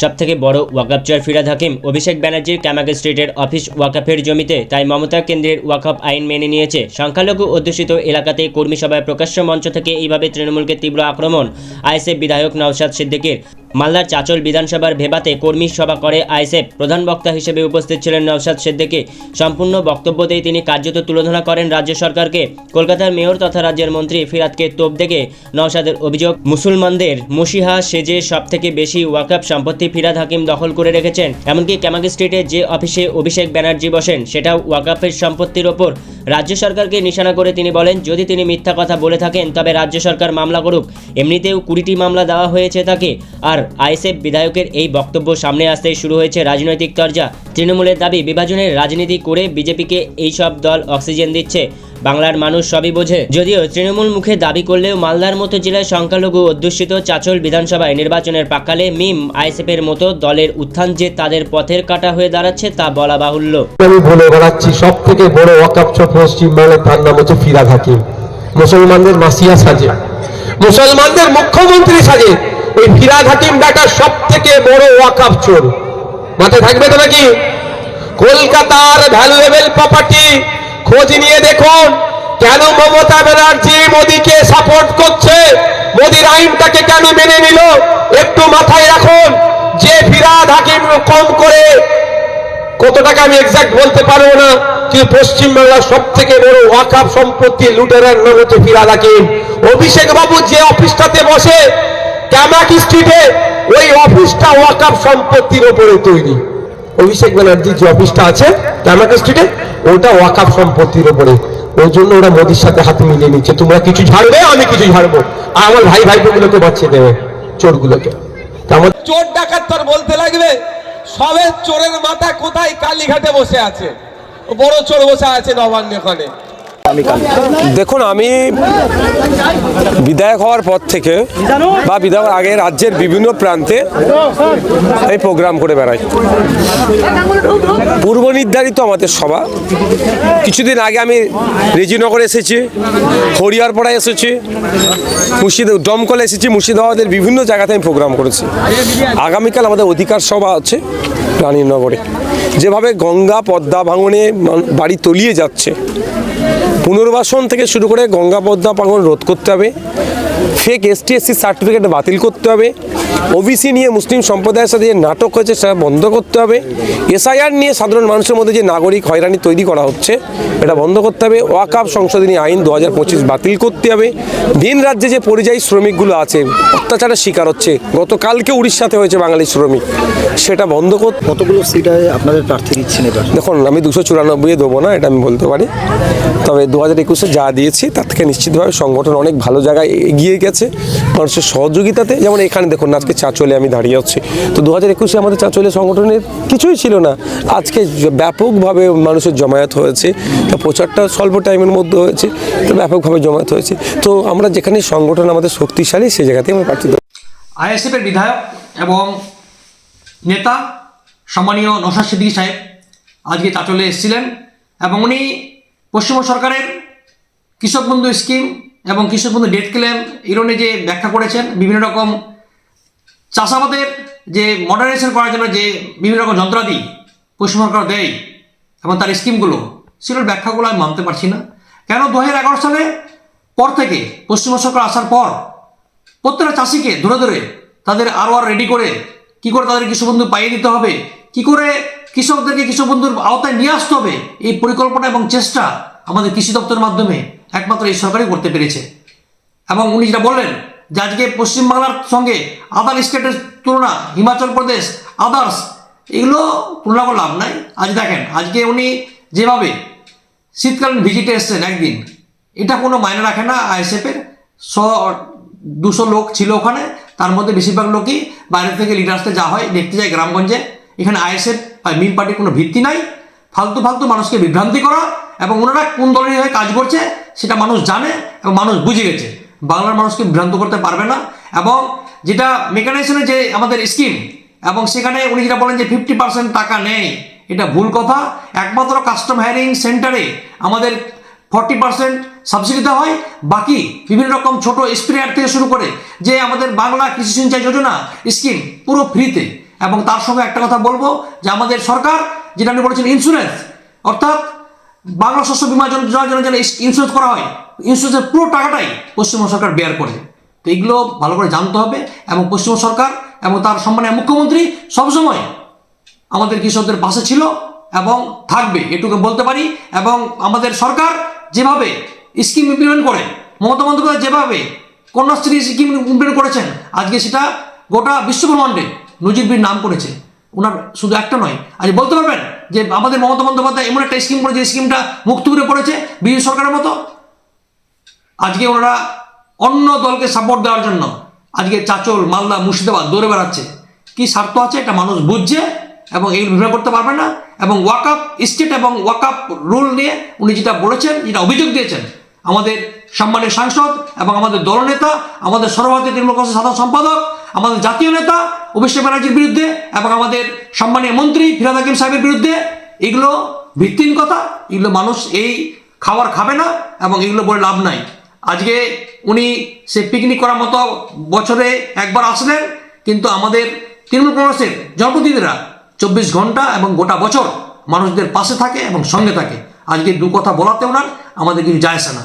সবথেকে বড় ওয়াকআপ চেয়ার ফিরাদ হাকিম, অভিষেক ব্যানার্জির ক্যামাক স্ট্রিটের অফিস ওয়াকআপের জমিতে তাই মমতা কেন্দ্রের ওয়াকআপ আইন মেনে নিয়েছে। সংখ্যালঘু অধ্যুষিত এলাকাতে কর্মী সভায় প্রকাশ্য মঞ্চ থেকে এইভাবে তৃণমূলকে তীব্র আক্রমণ, আইএসএফ বিধায়ক নওশাদ সিদ্দিকীর। মালদার চাচল বিধানসভার ভেবাতে কর্মী সভা করে আইসেফ প্রধান বক্তা হিসেবে উপস্থিত ছিলেন নওশাদ সিদ্দিকী। সম্পূর্ণ বক্তব্যতেই তিনি কার্যত তুলোধনা করেন রাজ্য সরকারকে। কলকাতার মেয়র তথা রাজ্যের মন্ত্রী ফিরাদকে তোপ দেখে নওশাদের অভিযোগ, মুসলমানদের মসিহা সেজে সবথেকে বেশি ওয়াকআপ সম্পত্তি ফিরাদ হাকিম দখল করে রেখেছেন। এমনকি ক্যামাক স্ট্রিটে যে অফিসে অভিষেক ব্যানার্জি বসেন, সেটাও ওয়াকআপের সম্পত্তির ওপর। রাজ্য সরকারকে নিশানা করে তিনি বলেন, যদি তিনি মিথ্যা কথা বলে থাকেন, তবে রাজ্য সরকার মামলা করুক। এমনিতেও কুড়িটি মামলা দেওয়া হয়েছে তাকে। আর আইএসএফ বিধায়কের এই বক্তব্য সামনে আসতেই শুরু হয়েছে রাজনৈতিক চর্চা তৃণমূলের দাবি, বিভাজনের রাজনীতি করে বিজেপিকে এইসব দল অক্সিজেন দিচ্ছে। বাংলার মানুষ সবই বোঝে। যদিও তৃণমূল মুখে দাবি করলেও মালদার মতো জেলায় সংখ্যালঘু অধ্যুষিত চাচল বিধানসভায় নির্বাচনের প্রাকালে মিম আইএসএফের মতো দলের উত্থান যে তাদের পথের কাটা হয়ে দাঁড়াচ্ছে তা বলা বাহুল্য। আমি বলে বেড়াচ্ছি সব থেকে বড় ওয়াকাপ পশ্চিমবাংলার তার নাম হচ্ছে ফিরাদ হাকিম। মুসলমানদের মাসিয়া সাজে। মুসলমানদের মুখ্যমন্ত্রী সাজে। ওই ফিরাদ হাকিম ডাকার সব থেকে বড় ওয়াকাপ চোর। মাথায় থাকবে তো নাকি? কলকাতার ভ্যালুয়েবল প্রপার্টি খোঁজ নিয়ে দেখুন, কেন মমতা ব্যানার্জি মোদীকে সাপোর্ট করছে? মোদীর আইনটাকে কেন মেনে নিল? একটু মাথায় রাখুন, যে ফিরাদ হাকিম কম করে, কত টাকা আমি এক্সাক্ট বলতে পারব না, কিন্তু পশ্চিমবাংলার সব থেকে বড় ওয়াকাপ সম্পত্তি লুটেরার নাম হচ্ছে ফিরাদ হাকিম অভিষেক বাবু যে অফিসটাতে বসে ক্যামাক স্ট্রিটে ওই অফিসটা ওয়াকাপ সম্পত্তির ওপরে তৈরি। অভিষেক ব্যানার্জির যে অফিসটা আছে ক্যামাক স্ট্রিটে, ওটা ওয়াকাপ সম্পত্তির ওপরে। ওই জন্য ওরা মোদির সাথে হাত মিলিয়ে নিচ্ছে। তোমরা কিছু ঝাড়বে, আমি কিছু ঝাড়বো। আর আমার ভাই ভাইপোগুলোকে বাঁচিয়ে দেবে, চোরগুলোকে। চোর ডাকাত তোর বলতে লাগবে, সবে চোরের মাথা কোথায় কালীঘাটে বসে আছে? বড় চোর বসে আছে নবান্ন ওখানে। দেখুন, আমি বিধায়ক হওয়ার পর থেকে বা বিধায়ক আগে রাজ্যের বিভিন্ন প্রান্তে এই প্রোগ্রাম করে বেড়াই। পূর্ব নির্ধারিত আমাদের সভা। কিছুদিন আগে আমি রেজিনগর এসেছি হরিয়ারপাড়া এসেছি, মুর্শিদ দমকল এসেছি, মুর্শিদাবাদের বিভিন্ন জায়গাতে আমি প্রোগ্রাম করেছি। আগামীকাল আমাদের অধিকার সভা আছে রানীনগরে। যেভাবে গঙ্গা পদ্মা ভাঙনে বাড়ি তলিয়ে যাচ্ছে পুনর্বাসন থেকে শুরু করে গঙ্গা পদ্মা ভাঙন রোধ করতে হবে। ফেক এসটি এসসি সার্টিফিকেট বাতিল করতে হবে। ওবিসি নিয়ে মুসলিম সম্প্রদায়ের সাথে যে নাটক হয়েছে সেটা বন্ধ করতে হবে। এসআইআর নিয়ে সাধারণ মানুষের মধ্যে যে নাগরিক হয়রানি তৈরি করা হচ্ছে এটা বন্ধ করতে হবে। ওয়াকাপ সংশোধনী আইন দু হাজার পঁচিশ বাতিল করতে হবে। ভিন রাজ্যে যে পরিযায়ী শ্রমিকগুলো আছে অত্যাচারের শিকার হচ্ছে গতকালকে উড়িষ্যাতে হয়েছে বাঙালি শ্রমিক সেটা বন্ধ করতে কতগুলো সিটে আপনাদের প্রার্থী দিচ্ছেন এবার? দেখুন আমি দুশো চুরানব্বই দেবো না এটা আমি বলতে পারি। তবে দু হাজার একুশে যা দিয়েছি তার থেকে নিশ্চিতভাবে সংগঠন অনেক ভালো জায়গায় এগিয়ে গেছে। মানুষের সহযোগিতাতে, যেমন এখানে দেখুন, আজকে চাচলে আমি দাঁড়িয়ে আছি তো দু হাজার একুশে আমাদের চাচলে সংগঠনের কিছুই ছিল না। আজকে ব্যাপকভাবে মানুষের জমায়েত হয়েছে। প্রচারটা স্বল্প টাইমের মধ্যে হয়েছে। তো ব্যাপকভাবে জমায়েত হয়েছে। তো আমরা যেখানে সংগঠন আমাদের শক্তিশালী সেই জায়গাতেই আমরা প্রার্থী আইএসএফের বিধায়ক এবং নেতা সম্মানীয় নসাদ সিদ্দিকী সাহেব আজকে চাচলে এসেছিলেন এবং উনি পশ্চিমবঙ্গ সরকারের কৃষক বন্ধু স্কিম এবং কৃষক বন্ধু ডেট ক্লেম ইরনে যে ব্যাখ্যা করেছেন, বিভিন্ন রকম চাষাবাদের যে মডার্নাইজেশন করার জন্য যে বিভিন্ন রকম যন্ত্রাদি পশ্চিম সরকার দেয় এবং তার স্কিমগুলো, সেগুলোর ব্যাখ্যাগুলো আমি মানতে পারছি না। কেন দু হাজার এগারো সালে পর থেকে পশ্চিমবঙ্গ সরকার আসার পর প্রত্যেকটা চাষিকে ধরে ধরে তাদের আরও আর রেডি করে কি করে তাদের কৃষক বন্ধু পাইয়ে দিতে হবে, কি করে কৃষকদেরকে কৃষক বন্ধুর আওতায় নিয়ে আসতে হবে, এই পরিকল্পনা এবং চেষ্টা আমাদের কৃষি দপ্তরের মাধ্যমে একমাত্র এই সরকারই করতে পেরেছে। এবং উনি যেটা বললেন যে আজকে পশ্চিমবাংলার সঙ্গে আদার স্টেটের তুলনা, হিমাচল প্রদেশ আদার্স এগুলো তুলনা করে লাভ নাই। আজ দেখেন, আজকে উনি যেভাবে শীতকালীন ভিজিটে এসছেন একদিন, এটা কোনো মায়নে রাখে না আইএসএফের শ, দুশো লোক ছিল ওখানে, তার মধ্যে বেশিরভাগ লোকই বাইরে থেকে লিডার্সতে যা হয় দেখতে যায় গ্রামগঞ্জে। এখানে আইএসএফ বা মিম পার্টির কোনো ভিত্তি নাই। ফালতু ফালতু মানুষকে বিভ্রান্তি করা এবং ওনারা কোন দলের হয়ে কাজ করছে সেটা মানুষ জানে এবং মানুষ বুঝে গেছে। বাংলার মানুষকে বিভ্রান্ত করতে পারবে না এবং যেটা মেকানাইজেশনের যে আমাদের স্কিম এবং সেখানে উনি যেটা বলেন যে ফিফটি পার্সেন্ট টাকা নেই, এটা ভুল কথা। একমাত্র কাস্টম হায়ারিং সেন্টারে আমাদের ফর্টি পার্সেন্ট সাবসিডি দেওয়া হয়। বাকি বিভিন্ন রকম ছোট স্প্রেয়ার থেকে শুরু করে যে আমাদের বাংলা কৃষি সিঞ্চাই যোজনা স্কিম পুরো ফ্রিতে। এবং তার সঙ্গে একটা কথা বলব যে আমাদের সরকার যেটা আপনি বলেছেন ইন্স্যুরেন্স অর্থাৎ বাংলা শস্য বিমা যোজনার জন্য যেন ইন্স্যুরেন্স করা হয়। ইন্স্যুরেন্সের পুরো টাকাটাই পশ্চিমবঙ্গ সরকার বেয়ার করে। তো এইগুলো ভালো করে জানতে হবে এবং পশ্চিমবঙ্গ সরকার এবং তার সম্মানীয় মুখ্যমন্ত্রী সবসময় আমাদের কৃষকদের পাশে ছিল এবং থাকবে, এটুকু বলতে পারি। এবং আমাদের সরকার যেভাবে স্কিম ইমপ্লিমেন্ট করে, মমতা বন্দ্যোপাধ্যায় যেভাবে কন্যাশ্রী স্কিম ইমপ্লিমেন্ট করেছেন, আজকে সেটা গোটা বিশ্বব্রহ্মাণ্ডে নজিরবির নাম করেছে। ওনার শুধু একটা নয়, আজ বলতে পারবেন? যে আমাদের মমতা বন্দ্যোপাধ্যায় এমন একটা স্কিম করেছে, যে স্কিমটা মুক্ত করে পড়েছে বিজেপি সরকারের মতো। আজকে ওনারা অন্য দলকে সাপোর্ট দেওয়ার জন্য আজকে চাচল, মালদা, মুর্শিদাবাদ দৌড়ে বেড়াচ্ছে। কি স্বার্থ আছে? এটা মানুষ বুঝছে এবং এই বিভাগ করতে পারবে না এবং ওয়াকআপ স্টেট এবং ওয়াকআপ রুল নিয়ে উনি যেটা বলেছেন, যেটা অভিযোগ দিয়েছেন, আমাদের সম্মানের সাংসদ এবং আমাদের দলনেতা, আমাদের সর্বভারতীয় তৃণমূল কংগ্রেসের সাধারণ সম্পাদক আমাদের জাতীয় নেতা, অভিষেক ব্যানার্জির বিরুদ্ধে এবং আমাদের সম্মানীয় মন্ত্রী ফিরাদ হাকিম সাহেবের বিরুদ্ধে, এগুলো ভিত্তিহীন কথা, এগুলো মানুষ এই খাবার খাবে না এবং এগুলো বলে লাভ নাই। আজকে উনি সে পিকনিক করার মতো বছরে একবার আসলেন, কিন্তু আমাদের তৃণমূল কংগ্রেসের জনপ্রতিনিধিরা চব্বিশ ঘণ্টা এবং গোটা বছর মানুষদের পাশে থাকে এবং সঙ্গে থাকে। আজকে দু কথা বলাতে ওনার, আমাদের কিন্তু যায় না।